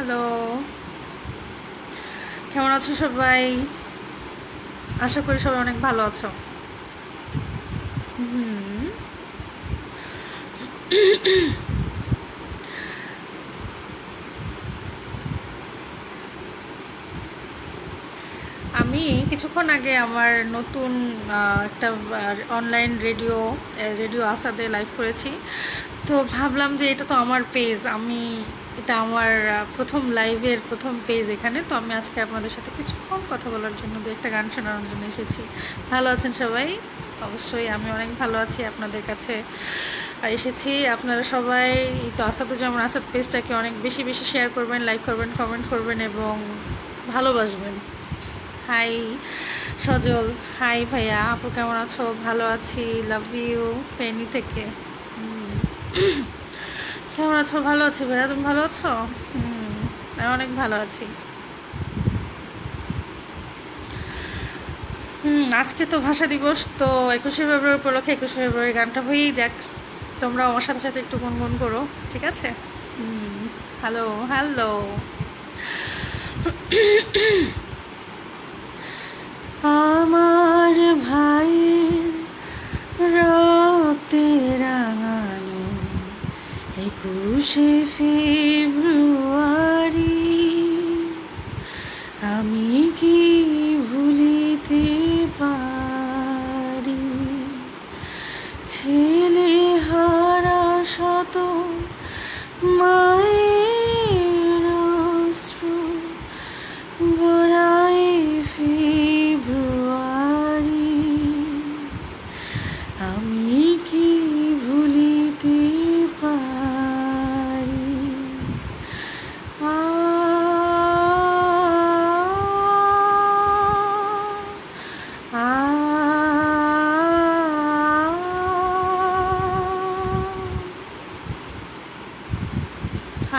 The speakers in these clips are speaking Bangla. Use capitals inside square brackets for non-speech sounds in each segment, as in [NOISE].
হ্যালো কেমন আছো সবাই? আশা করি সবাই অনেক ভালো আছো। হুম। আমি কিছুক্ষণ আগে আমার নতুন একটা অনলাইন রেডিও রেডিও আসাদে লাইভ করেছি। তো ভাবলাম যে এটা তো আমার পেজ আমি এটা আমার প্রথম লাইভের প্রথম পেজ এখানে, তো আমি আজকে আপনাদের সাথে কিছুক্ষণ কথা বলার জন্য, দু একটা গান শোনানোর জন্য এসেছি। ভালো আছেন সবাই? অবশ্যই আমি অনেক ভালো আছি আপনাদের কাছে। এসেছি, আপনারা সবাই তো আসাদুজ্জামান আসাদ পেজটাকে অনেক বেশি বেশি শেয়ার করবেন লাইক করবেন কমেন্ট করবেন এবং ভালোবাসবেন। হাই সজল। হাই ভাইয়া, আপু কেমন আছো? ভালো আছি লাভ ইউ ফেনি থেকে। কেমন আছো? ভালো আছি ভাইয়া, তুমি ভালো আছো? হুম, আমি অনেক ভালো আছি। হুম, আজকে তো ভাষা দিবস, তো একুশে ফেব্রুয়ারি উপলক্ষে একুশে ফেব্রুয়ারি গানটা হয়েই যাক। তোমরা আমার সাথে সাথে একটু গুনগুন করো, ঠিক আছে? হুম, হ্যালো হ্যালো। আমার ভাইয়ের একুশে ফেব্রুয়ারি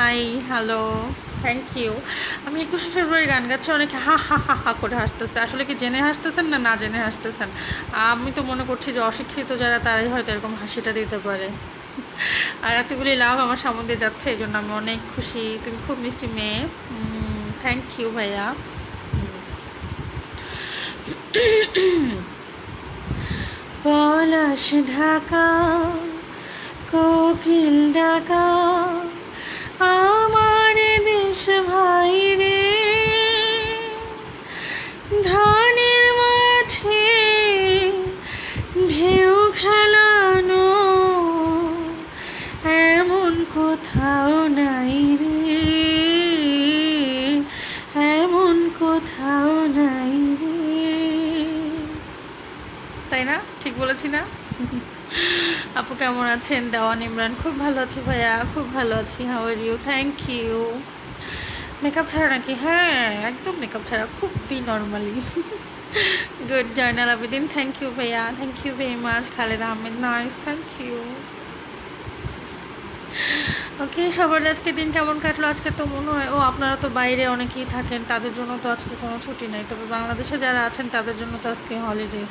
হাই হ্যালো থ্যাংক ইউ আমি একুশে ফেব্রুয়ারি গান গাচ্ছি, অনেকে হা হা হা হা করে হাসতেছে। আসলে কি জেনে হাসতেছেন না না জেনে হাসতেছেন? আমি তো মনে করছি যে অশিক্ষিত যারা, তারাই হয়তো এরকম হাসিটা দিতে পারে। আর এতগুলি লাভ আমার সামনে যাচ্ছে, এই জন্য আমি অনেক খুশি। তুমি খুব মিষ্টি মেয়ে। থ্যাংক ইউ ভাইয়া। পলাশ ঢাকা, কোকিল ডাকা আমার দেশ ভাই রে, ধানের মাঝে ঢেউ খেলানো এমন কোথাও নাই রে, এমন কোথাও নাই রে। তাই না? ঠিক বলেছি না? [LAUGHS] আপু কেমন আছেন? দেওয়ান ইমরান, খুব ভালো আছি ভাইয়া, খুব ভালো আছি। How are you thank you makeup ছাড়া নাকি? হ্যাঁ একদম মেকআপ ছাড়া, খুবই normally good Joynal Abedin thank you ভাইয়া thank you very much Khaled Ahmed nice thank you okay সবার আজকে দিন কেমন কাটলো? আজকে তো মনে হয়, ও আপনারা তো বাইরে অনেকেই থাকেন, তাদের জন্য তো আজকে কোনো ছুটি নেই। তবে বাংলাদেশে যারা আছেন, তাদের জন্য তো আজকে হলিডে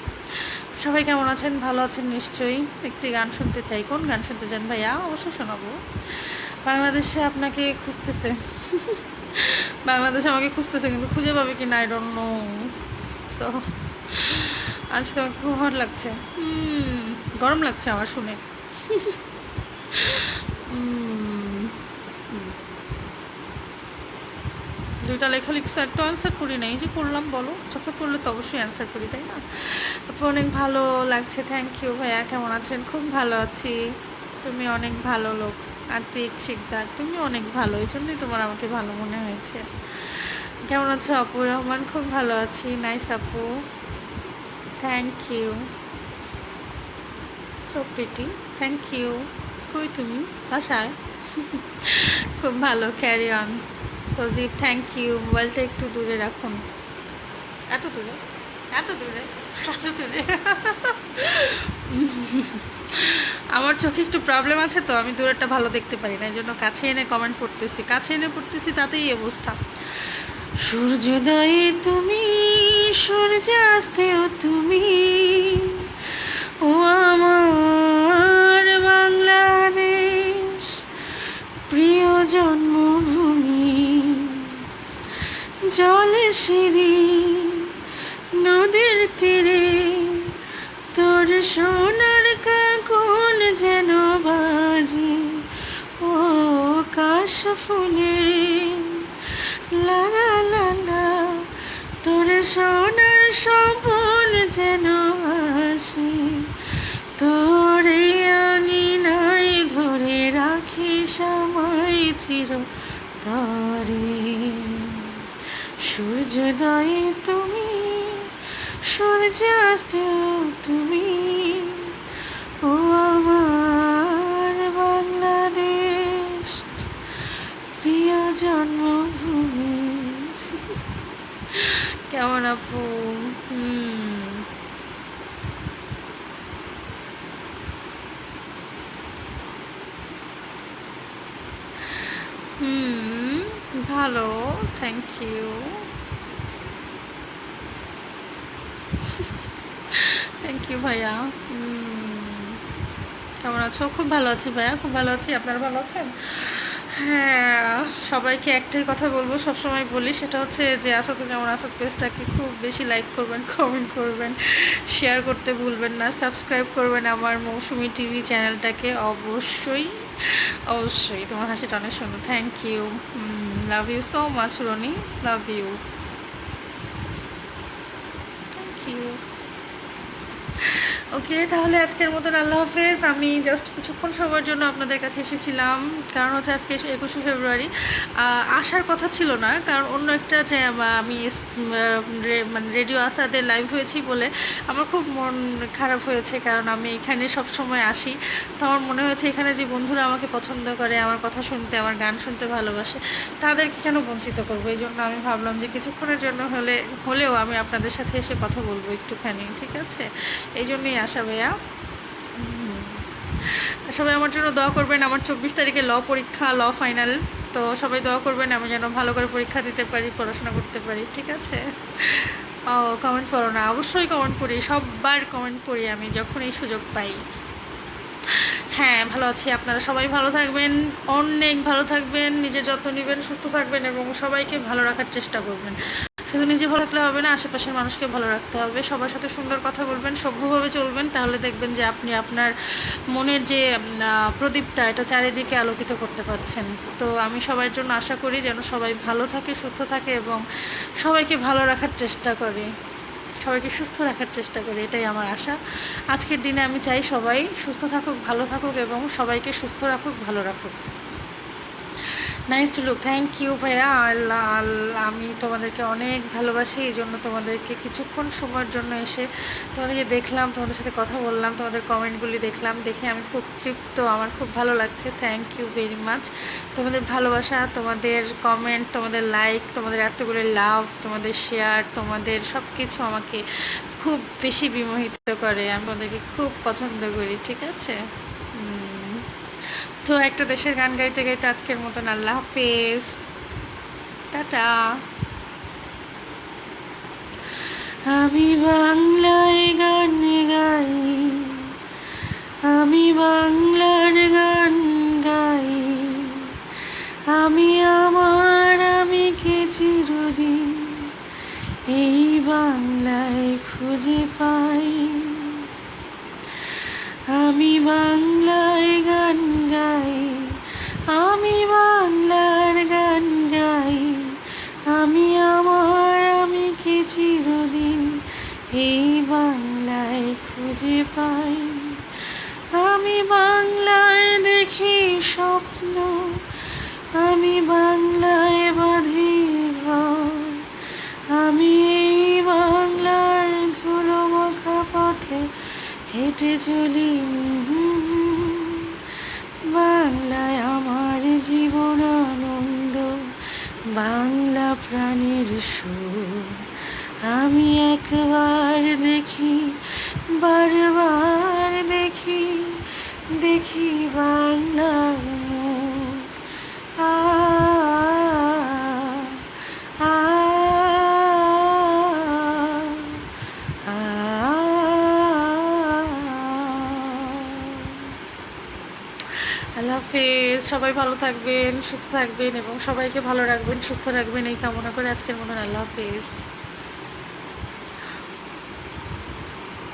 সবাই কেমন আছেন? ভালো আছেন নিশ্চয়ই। একটি গান শুনতে চাই। কোন গান শুনতে চান ভাইয়া? অবশ্যই শোনাবো। বাংলাদেশে আপনাকে খুঁজতেছে। বাংলাদেশ আমাকে খুঁজতেছে কিন্তু খুঁজে পাবে কি না আই ডোন্ট নো তো আজ তো আমাকে খুব হট লাগছে। হুম গরম লাগছে আমার শুনে। উম, দুইটা লেখা লিখছে, একটা অ্যান্সার করি নাই যে করলাম, বলো। চোখে পড়লে তো অবশ্যই অ্যান্সার করি, তাই না? তারপর অনেক ভালো লাগছে থ্যাংক ইউ ভাইয়া, কেমন আছেন? খুব ভালো আছি। তুমি অনেক ভালো লোক, আতিক, শিকদার, তুমি অনেক ভালো, এই জন্যই তোমার আমাকে ভালো মনে হয়েছে। কেমন আছো আপু? রহমান, খুব ভালো আছি। নাইস আপু। Thank you so pretty thank you কই তুমি? বাসায়? [LAUGHS] খুব ভালো carry on Tajib thank you মোবাইলটা একটু দূরে রাখুন। এত দূরে? এত দূরে? এত দূরে? আমার চোখে একটু প্রবলেম আছে তো, আমি দূরেরটা ভালো দেখতে পারি না এই জন্য কাছে এনে কমেন্ট পড়তেছি কাছে এনে পড়তেছি, তাতেই অবস্থা। সূর্যোদয়ে তুমি সূর্যাস্তেও তুমি, ও আমার বাংলাদেশ, প্রিয় জন্মভূমি সেদিন নদীর তীরে, তোর সোনার কাকন যেন বাজি। ও কাশ ফুলে লা লা লা লা তোর সোনার স্বপন যেন আসে। তোর আনি নাই ধরে রাখি সময় চির তরে সূর্যোদয়ে তুমি সূর্যাস্তেও তুমি। ও আমার বাংলাদেশ, প্রিয় জন্মভূমি। কেমন আপু? হুম। ভালো থ্যাংক ইউ থ্যাংক ইউ ভাইয়া। কেমন আছো? খুব ভালো আছি ভাইয়া, খুব ভালো আছি। আপনারা ভালো আছেন? হ্যাঁ সবাইকে একটাই কথা বলব, সবসময় বলি, সেটা হচ্ছে যে আসাদুল যেমন আসাদ পেজটাকে খুব বেশি লাইক করবেন কমেন্ট করবেন শেয়ার করতে ভুলবেন না সাবস্ক্রাইব করবেন আমার মৌসুমি টিভি চ্যানেলটাকে অবশ্যই অবশ্যই। তোমার হাসিটা অনেক সুন্দর thank you love you so much Rony. Love you thank you okay, তাহলে আজকের মতন আল্লাহ হাফেজ। আমি জাস্ট কিছুক্ষণ সময়ের জন্য আপনাদের কাছে এসেছিলাম। কারণ হচ্ছে আজকে একুশে ফেব্রুয়ারি। আসার কথা ছিল না, কারণ অন্য একটা যে আমি মানে রেডিও আসাতে লাইভ হয়েছি বলে আমার খুব মন খারাপ হয়েছে, কারণ আমি এখানে সব সময় আসি। তো আমার মনে হয়েছে এখানে যে বন্ধুরা আমাকে পছন্দ করে, আমার কথা শুনতে, আমার গান শুনতে ভালোবাসে, তাদেরকে কেন বঞ্চিত করব? এই জন্য আমি ভাবলাম যে কিছুক্ষণের জন্য হলে, হলেও আমি আপনাদের সাথে এসে কথা বলব একটুখানি, ঠিক আছে? এই জন্যই আসা ভাইয়া। সবাই আমার জন্য দোয়া করবেন। আমার চব্বিশ তারিখে ল পরীক্ষা, ল ফাইনাল। তো সবাই দোয়া করবেন, আমি যেন ভালো করে পরীক্ষা দিতে পারি, পড়াশোনা করতে পারি, ঠিক আছে? ও কমেন্ট করো না। অবশ্যই কমেন্ট করি, সববার কমেন্ট করি আমি যখন এই সুযোগ পাই। হ্যাঁ ভালো আছি। আপনারা সবাই ভালো থাকবেন, অনেক ভালো থাকবেন, নিজের যত্ন নেবেন, সুস্থ থাকবেন এবং সবাইকে ভালো রাখার চেষ্টা করবেন। শুধু নিজে ভালো থাকলে হবে না, আশেপাশের মানুষকে ভালো রাখতে হবে। সবার সাথে সুন্দর কথা বলবেন, সভ্যভাবে চলবেন, তাহলে দেখবেন যে আপনি আপনার মনের যে প্রদীপটা, এটা চারিদিকে আলোকিত করতে পারছেন। তো আমি সবার জন্য আশা করি যেন সবাই ভালো থাকে, সুস্থ থাকে এবং সবাইকে ভালো রাখার চেষ্টা করে। সবাইকে সুস্থ রাখার চেষ্টা করি, এটাই আমার আশা। আজকের দিনে আমি চাই সবাই সুস্থ থাকুক, ভালো থাকুক এবং সবাইকে সুস্থ রাখুক, ভালো রাখুক। Nice to look thank you ভাইয়া। আল্লাহ আল্লাহ আমি তোমাদেরকে অনেক ভালোবাসি, এই জন্য তোমাদেরকে কিছুক্ষণ সময়ের জন্য এসে তোমাদেরকে দেখলাম, তোমাদের সাথে কথা বললাম, তোমাদের কমেন্টগুলি দেখলাম। দেখে আমি খুব তৃপ্ত, আমার খুব ভালো লাগছে। থ্যাংক ইউ ভেরি মাচ তোমাদের ভালোবাসা, তোমাদের কমেন্ট তোমাদের লাইক তোমাদের এতগুলো লাভ তোমাদের শেয়ার তোমাদের সব কিছু আমাকে খুব বেশি বিমোহিত করে। আমি তোমাদেরকে খুব পছন্দ করি, ঠিক আছে। তো একটা দেশের গান গাইতে গাইতে আজকের মতন আল্লাহ হাফেজ। টাটা। আমি বাংলায় গান গাই, আমি বাংলার গান গাই, আমি আমার, আমি কে চিরদিন এই বাংলায় খুঁজে পাই। আমি বাংলায় গান খুঁজে পাই আমি বাংলায় দেখি স্বপ্ন, আমি বাংলায় বাঁধি আমি এই বাংলার ধুলো মাখা পথে হেঁটে চলি। বাংলায় আমার জীবন আনন্দ, বাংলা প্রাণের সুর। আমি একবার দেখি বারবার দেখি দেখি আ। আল্লাহ হাফেজ, সবাই ভালো থাকবেন, সুস্থ থাকবেন এবং সবাইকে ভালো রাখবেন, সুস্থ রাখবেন, এই কামনা করে আজকের মতন আল্লাহ হাফেজ।